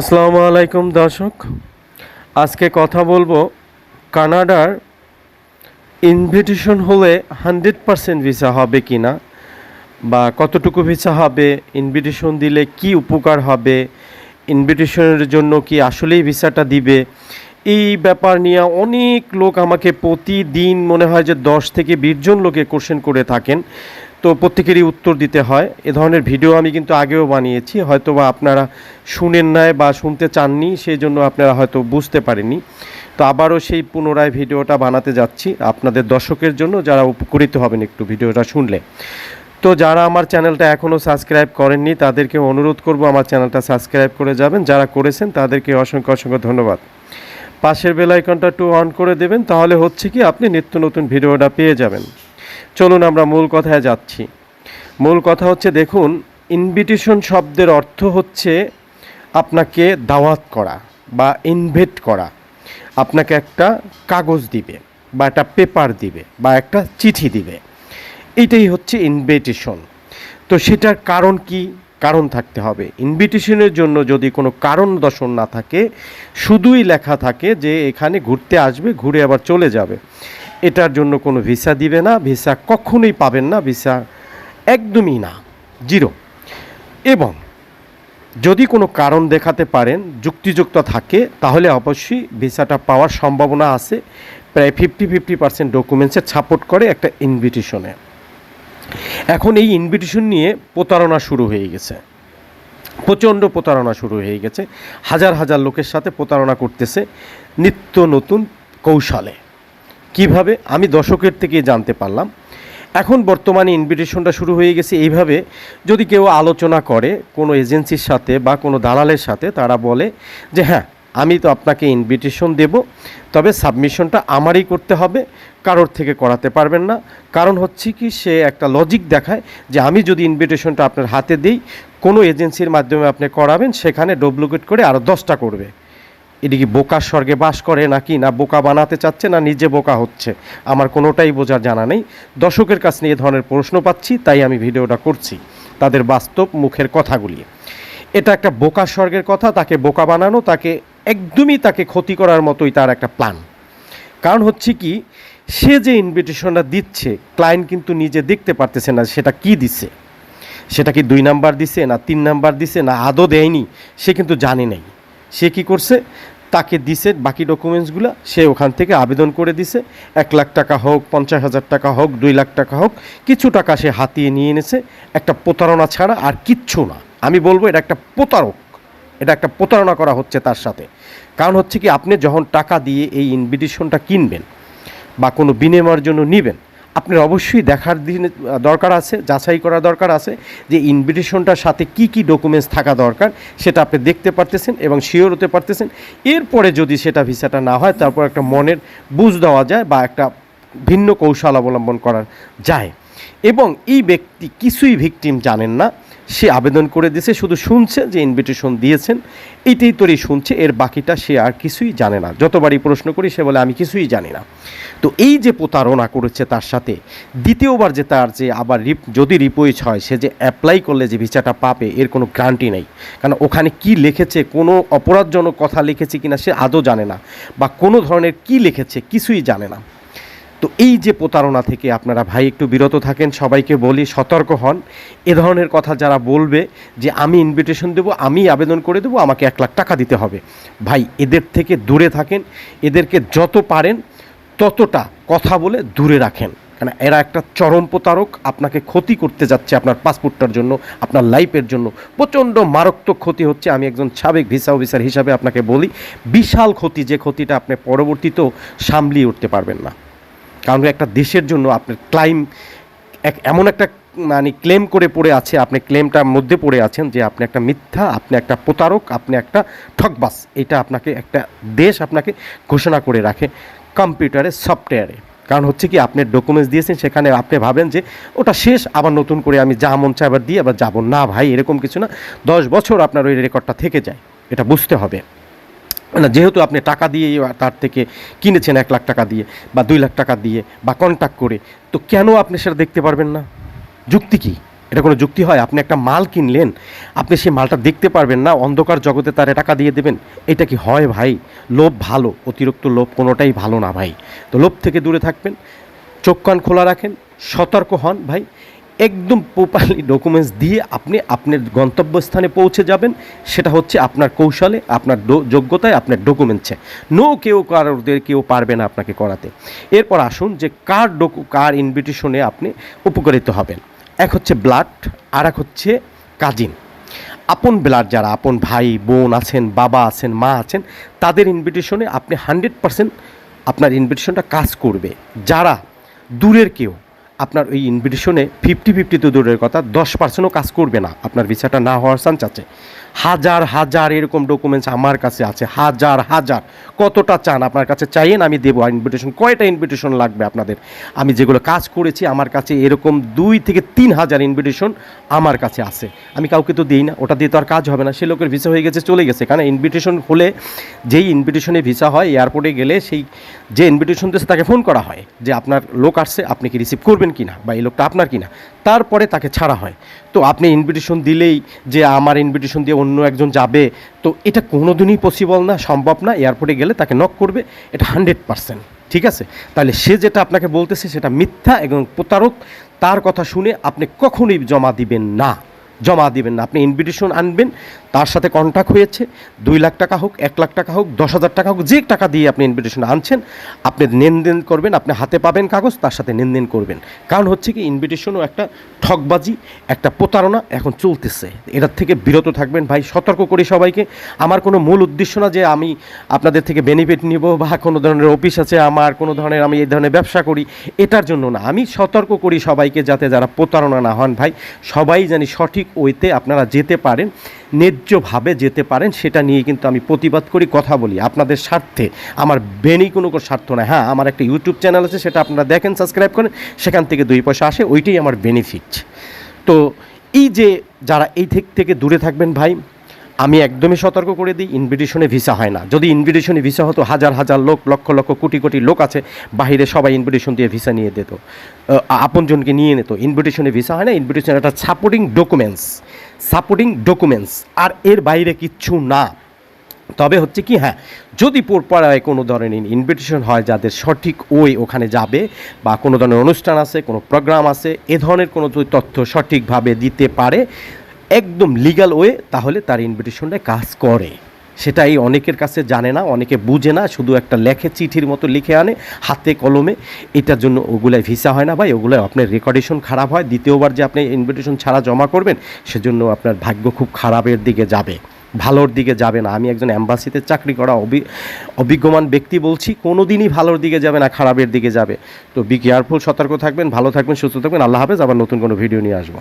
আসসালামু আলাইকুম দর্শক। আজকে কথা বলব কানাডার ইনভিটেশন হলে হান্ড্রেড পারসেন্ট ভিসা হবে কি না বা কতটুকু ভিসা হবে, ইনভিটেশন দিলে কি উপকার হবে, ইনভিটেশনের জন্য কি আসলেই ভিসাটা দিবে? এই ব্যাপার নিয়ে অনেক লোক আমাকে প্রতিদিন মনে হয় যে দশ থেকে বিশ জন লোকে কোশ্চেন করে থাকেন। তো প্রত্যেকেরই উত্তর দিতে হয়। এ ধরনের ভিডিও আমি কিন্তু আগেও বানিয়েছি হয়তো বা আপনারা শুনেন নাই বা শুনতে চাননি সেই জন্য আপনারা হয়তো বুঝতে পারেননি। তো আবারও সেই পুনরায় ভিডিওটা বানাতে যাচ্ছি আপনাদের দর্শকের জন্য, যারা উপকৃত হবেন একটু ভিডিওটা শুনলে। তো যারা আমার চ্যানেলটা এখনও সাবস্ক্রাইব করেননি, তাদেরকে অনুরোধ করব আমার চ্যানেলটা সাবস্ক্রাইব করে যাবেন। যারা করেছেন, তাদেরকে অসংখ্য অসংখ্য ধন্যবাদ। পাশের বেল আইকনটা একটু অন করে দেবেন, তাহলে হচ্ছে কি আপনি নিত্য নতুন ভিডিওটা পেয়ে যাবেন। চলুন আমরা মূল কথায় যাচ্ছি। মূল কথা হচ্ছে, দেখুন ইনভিটেশন শব্দের অর্থ হচ্ছে আপনাকে দাওয়াত করা বা ইনভেট করা। আপনাকে একটা কাগজ দিবে বা একটা পেপার দিবে বা একটা চিঠি দিবে। এটাই হচ্ছে ইনভিটেশন তো সেটার কারণ কি? কারণ থাকতে হবে। ইনভিটেশনের জন্য যদি কোনো কারণ দর্শন না থাকে, শুধুই লেখা থাকে যে এখানে ঘুরতে আসবে, ঘুরে আবার চলে যাবে। এটার জন্য কোনো ভিসা দিবে না, ভিসা কখনোই পাবেন না, ভিসা একদমই না, জিরো। এবং যদি কোনো কারণ দেখাতে পারেন, যুক্তিযুক্ত থাকে, তাহলে অবশ্যই ভিসাটা পাওয়ার সম্ভাবনা আছে। প্রায় ফিফটি ফিফটি পার্সেন্ট ডকুমেন্টসে সাপোর্ট করে একটা ইনভিটেশনে এখন এই ইনভিটেশন নিয়ে প্রতারণা শুরু হয়ে গেছে। প্রচণ্ড প্রতারণা শুরু হয়ে গেছে। হাজার হাজার লোকের সাথে প্রতারণা করতেছে নিত্য নতুন কৌশলে। কীভাবে? আমি দশকের থেকে জানতে পারলাম। এখন বর্তমানে ইনভিটেশনটা শুরু হয়ে গেছে এইভাবে, যদি কেউ আলোচনা করে কোনো এজেন্সির সাথে বা কোনো দালালের সাথে, তারা বলে যে হ্যাঁ আমি তো আপনাকে ইনভিটেশন দেব, তবে সাবমিশনটা আমারই করতে হবে, কারোর থেকে করাতে পারবেন না। কারণ হচ্ছে কি, সে একটা লজিক দেখায় যে, আমি যদি ইনভিটেশনটা আপনার হাতে দিই, কোনো এজেন্সির মাধ্যমে আপনি করাবেন, সেখানে ডুপ্লিকেট করে আরও দশটা করবে। এটি কি বোকার স্বর্গে বাস করে নাকি না বোকা বানাতে চাচ্ছে না নিজে বোকা হচ্ছে? আমার কোনোটাই বোঝার জানা নেই। দর্শকের কাছে নিয়ে ধরনের প্রশ্ন পাচ্ছি, তাই আমি ভিডিওটা করছি তাদের বাস্তব মুখের কথাগুলি। এটা একটা বোকা স্বর্গের কথা, তাকে বোকা বানানো, তাকে একদমই তাকে ক্ষতি করার মতোই তার একটা প্ল্যান কারণ হচ্ছে কি, সে যে ইনভিটেশনটা দিচ্ছে ক্লায়েন্ট কিন্তু নিজে দেখতে পারতেছে না সেটা কি দিচ্ছে সেটা কি দুই নাম্বার দিছে না তিন নাম্বার দিছে না আদৌ দেয়নি? সে কিন্তু জানে নাই। সে কি করছে? তাকে দিছে, বাকি ডকুমেন্টসগুলো সে ওখান থেকে আবেদন করে দিছে। এক লাখ টাকা হোক, পঞ্চাশ হাজার টাকা হোক, দুই লাখ টাকা হোক, কিছু টাকা সে হাতিয়ে নিয়ে এনেছে। একটা প্রতারণা ছাড়া আর কিচ্ছু না। আমি বলব, এটা একটা প্রতারক। এটা একটা প্রতারণা করা হচ্ছে তার সাথে। কারণ হচ্ছে কি, আপনি যখন টাকা দিয়ে এই ইনভিটেশনটা কিনবেন বা কোনো বিনিময়ের জন্য নেবেন আপনার অবশ্যই দেখার দিন দরকার আছে, যাচাই করা দরকার আছে যে ইনভিটেশনটার সাথে কি কি ডকুমেন্টস থাকা দরকার, সেটা আপনি দেখতে পারতেছেন এবং শিওর হতে পারতেছেন। এরপরে যদি সেটা ভিসাটা না হয়, তারপর একটা মনের বুঝ দেওয়া যায় বা একটা ভিন্ন কৌশল অবলম্বন করা যায়। এবং এই ব্যক্তি কিছুই ভিকটিম জানেন না। সে আবেদন করে দিয়েছে শুধু শুনছে যে ইনভিটেশন দিয়েছেন, এইটাই তোরই শুনছে, এর বাকিটা সে আর কিছুই জানে না। যতবারই প্রশ্ন করি, সে বলে, আমি কিছুই জানি না। তো এই যে প্রতারণা করেছে তার সাথে, দ্বিতীয়বার যে তার যে আবার রিপ, যদি রিপোয়েজ হয়, সে যে অ্যাপ্লাই করলে যে ভিসাটা পাবে, এর কোনো গ্যারান্টি নেই। কারণ ওখানে কি লিখেছে, কোনো অপরাধজনক কথা লিখেছে কিনা সে আদৌ জানে না, বা কোনো ধরনের কি লিখেছে কিছুই জানে না। তো এই যে প্রতারণা থেকে আপনারা ভাই একটু বিরত থাকেন, সবাইকে বলি সতর্ক হন। এ ধরনের কথা যারা বলবে যে, আমি ইনভিটেশন দেবো, আমি আবেদন করে দেবো, আমাকে এক লাখ টাকা দিতে হবে। ভাই, এদের থেকে দূরে থাকেন, এদেরকে যত পারেন, ততটা কথা বলে দূরে রাখেন। কারণ এরা একটা চরম প্রতারক, আপনাকে ক্ষতি করতে যাচ্ছে আপনার পাসপোর্টটার জন্য, আপনার লাইফের জন্য। প্রচণ্ড মারাত্মক ক্ষতি হচ্ছে, আমি একজন সাবেক ভিসা অফিসার হিসাবে আপনাকে বলি, বিশাল ক্ষতি, যে ক্ষতিটা আপনি পরবর্তীতেও সামলিয়ে উঠতে পারবেন না। কারণ একটা দেশের জন্য আপনার ক্লাইম এক এমন একটা মানে ক্লেম করে পড়ে আছে, আপনি ক্লেমটার মধ্যে পড়ে আছেন যে আপনি একটা মিথ্যা, আপনি একটা প্রতারক, আপনি একটা ঠকবাস এটা আপনাকে একটা দেশ আপনাকে ঘোষণা করে রাখে কম্পিউটারে সফটওয়্যারে কারণ হচ্ছে কি, আপনি ডকুমেন্টস দিয়েছেন, সেখানে আপনি ভাবেন যে ওটা শেষ, আবার নতুন করে আমি যা মন চাই আবার দিয়ে আবার যাব। না ভাই, এরকম কিছু না। দশ বছর আপনার ওই রেকর্ডটা থেকে যায়। এটা বুঝতে হবে। না, যেহেতু আপনি টাকা দিয়ে তার থেকে কিনেছেন এক লাখ টাকা দিয়ে বা দুই লাখ টাকা দিয়ে বা কন্ট্যাক্ট করে, তো কেন আপনি সেটা দেখতে পারবেন না? যুক্তি কি? এটা কোনো যুক্তি হয়? আপনি একটা মাল কিনলেন, আপনি সেই মালটা দেখতে পারবেন না, অন্ধকার জগতে তারে টাকা দিয়ে দেবেন। এটা কি হয় ভাই? লোভ ভালো, অতিরিক্ত লোভ কোনোটাই ভালো না ভাই। তো লোভ থেকে দূরে থাকবেন, চোখ কান খোলা রাখেন, সতর্ক হন ভাই। একদম প্রপারলি ডকুমেন্টস দিয়ে আপনি আপনার গন্তব্যস্থানে পৌঁছে যাবেন। সেটা হচ্ছে আপনার কৌশলে, আপনার যোগ্যতায় আপনার ডকুমেন্টসে নো কেউ কারোদের কেউ পারবে না আপনাকে করাতে। এরপর আসুন যে কার ডকু কার ইনভিটেশনে আপনি উপকারিত হবেন। এক হচ্ছে ব্লাড আর এক হচ্ছে কাজিন আপন ব্লাড যারা, আপন ভাই, বোন আছেন, বাবা আছেন, মা আছেন, তাদের ইনভিটেশনে আপনি হান্ড্রেড পারসেন্ট আপনার ইনভিটেশনটা কাজ করবে। যারা দূরের কেউ আপনার ওই ইনভিটেশনে ফিফটি ফিফটি তো দূরের কথা, দশ পার্সেন্টও কাজ করবে না। আপনার ভিসাটা না হওয়ার চান্স আছে। হাজার হাজার এরকম ডকুমেন্টস আমার কাছে আছে, হাজার হাজার। কতটা চান আপনার কাছে চাইয়েন, আমি দেবো। ইনভিটেশন কয়টা ইনভিটেশন লাগবে আপনাদের? আমি যেগুলো কাজ করেছি, আমার কাছে এরকম দুই থেকে তিন হাজার ইনভিটেশন আমার কাছে আছে। আমি কাউকে তো দিই না, ওটা দিয়ে তো আর কাজ হবে না। সে লোকের ভিসা হয়ে গেছে, চলে গেছে। কারণ ইনভিটেশন হলে যেই ইনভিটেশনে ভিসা হয় এয়ারপোর্টে গেলে সেই যে ইনভিটেশন দিয়েছে, তাকে ফোন করা হয় যে আপনার লোক আসছে, আপনি কি রিসিভ করবেন? কি না বা এই লোকটা আপনার কি না তারপরে তাকে ছাড়া হয়। তো আপনি ইনভিটেশন দিলেই যে আমার ইনভিটেশন দিয়ে অন্য একজন যাবে, তো এটা কোনোদিনই পসিবল না, সম্ভব না এয়ারপোর্টে গেলে তাকে নক করবে, এটা হান্ড্রেড পার্সেন্ট ঠিক আছে? তাহলে সে যেটা আপনাকে বলতেছে সেটা মিথ্যা এবং প্রতারক, তার কথা শুনে আপনি কখনোই জমা দিবেন না, জমা দিবেন না। আপনি ইনভিটেশন আনবেন তার সাথে কন্ট্যাক্ট হয়েছে। দুই লাখ টাকা হোক, এক লাখ টাকা হোক, দশ হাজার টাকা হোক, যে টাকা দিয়ে আপনি ইনভিটেশন আনছেন, আপনি লেনদেন করবেন, আপনি হাতে পাবেন কাগজ, তার সাথে লেনদেন করবেন। কারণ হচ্ছে কি ইনভিটেশনও একটা ঠকবাজি একটা প্রতারণা এখন চলতেছে। এটার থেকে বিরত থাকবেন। ভাই, সতর্ক করি সবাইকে। আমার কোনো মূল উদ্দেশ্য না যে আমি আপনাদের থেকে বেনিফিট নিব বা কোনো ধরনের অফিস আছে আমার, কোনো ধরনের আমি এই ধরনের ব্যবসা করি, এটার জন্য না। আমি সতর্ক করি সবাইকে যাতে যারা প্রতারণা না হন। ভাই, সবাই জানি সঠিক ওয়েতে আপনারা যেতে পারেন। ন্যায্যভাবে যেতে পারেন, সেটা নিয়ে কিন্তু আমি প্রতিবাদ করি, কথা বলি। আপনাদের স্বার্থে। আমার বেনি কোনো স্বার্থ না হ্যাঁ আমার একটা ইউটিউব চ্যানেল আছে, সেটা আপনারা দেখেন সাবস্ক্রাইব করেন, সেখান থেকে দুই পয়সা আসে, ওইটাই আমার বেনিফিট তো এই যে যারা এই দিক থেকে দূরে থাকবেন ভাই, আমি একদমই সতর্ক করে দিই ইনভিটেশনে ভিসা হয় না। যদি ইনভিটেশনে ভিসা হতো, হাজার হাজার লোক, লক্ষ লক্ষ কোটি কোটি লোক আছে বাইরে সবাই ইনভিটেশন দিয়ে ভিসা নিয়ে দিত। আপনজনকে নিয়ে নিত। ইনভিটেশনে ভিসা হয় না ইনভিটেশন একটা সাপোর্টিং ডকুমেন্টস সাপোর্টিং ডকুমেন্টস আর এর বাইরে কিচ্ছু না। তবে হচ্ছে কি হ্যাঁ যদি পড়পাড়ায় কোনো ধরনের ইনভিটেশন হয় যাদের সঠিক ওই ওখানে যাবে, বা কোনো ধরনের অনুষ্ঠান আছে, কোনো প্রোগ্রাম আছে, এ ধরনের কোনো তথ্য সঠিকভাবে দিতে পারে, একদম লিগাল ওয়ে তাহলে তার ইনভিটেশনটা কাজ করে। সেটাই অনেকের কাছে জানে না, অনেকে বুঝে না, শুধু একটা লেখে চিঠির মতো লিখে আনে, হাতে কলমে। এটার জন্য ওগুলাই ভিসা হয় না ভাই ওগুলো আপনার রেকর্ডেশন খারাপ হয়, দ্বিতীয়বার যে আপনি ইনভিটেশন ছাড়া জমা করবেন, সেজন্য আপনার ভাগ্য খুব খারাপের দিকে যাবে, ভালোর দিকে যাবে না। আমি একজন অ্যাম্বাসিতে চাকরি করা অভি অভিজ্ঞমান ব্যক্তি বলছি কোনো দিনই ভালোর দিকে যাবে না, খারাপের দিকে যাবে। তো বি কেয়ারফুল সতর্ক থাকবেন, ভালো থাকবেন, সুস্থ থাকবেন, আল্লাহ হাফেজ, আবার নতুন কোনো ভিডিও নিয়ে আসব।